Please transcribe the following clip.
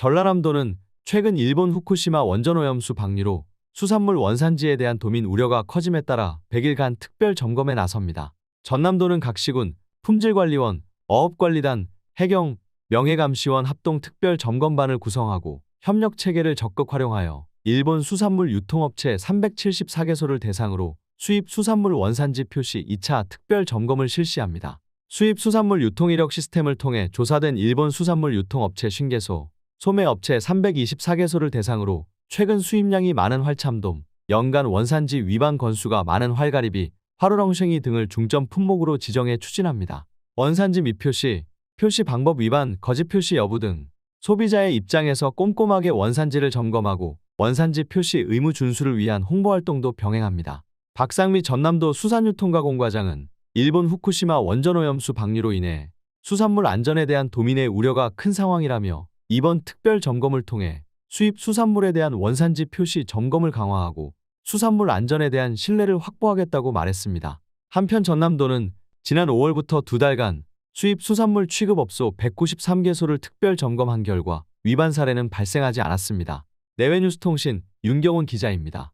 전라남도는 최근 일본 후쿠시마 원전오염수 방류로 수산물 원산지에 대한 도민 우려가 커짐에 따라 100일간 특별 점검에 나섭니다. 전남도는 각 시군, 품질관리원, 어업관리단, 해경, 명예감시원 합동 특별 점검반을 구성하고 협력 체계를 적극 활용하여 일본 수산물 유통업체 374개소를 대상으로 수입 수산물 원산지 표시 2차 특별 점검을 실시합니다. 수입 수산물 유통 이력 시스템을 통해 조사된 일본 수산물 유통업체 50개소, 소매업체 324개소를 대상으로 최근 수입량이 많은 활참돔, 연간 원산지 위반 건수가 많은 활가리비, 화로렁쉥이 등을 중점 품목으로 지정해 추진합니다. 원산지 미표시, 표시 방법 위반, 거짓 표시 여부 등 소비자의 입장에서 꼼꼼하게 원산지를 점검하고 원산지 표시 의무 준수를 위한 홍보 활동도 병행합니다. 박상미 전남도 수산유통가공과장은 일본 후쿠시마 원전오염수 방류로 인해 수산물 안전에 대한 도민의 우려가 큰 상황이라며 이번 특별 점검을 통해 수입 수산물에 대한 원산지 표시 점검을 강화하고 수산물 안전에 대한 신뢰를 확보하겠다고 말했습니다. 한편 전남도는 지난 5월부터 두 달간 수입 수산물 취급업소 193개소를 특별 점검한 결과 위반 사례는 발생하지 않았습니다. 내외뉴스통신 윤경훈 기자입니다.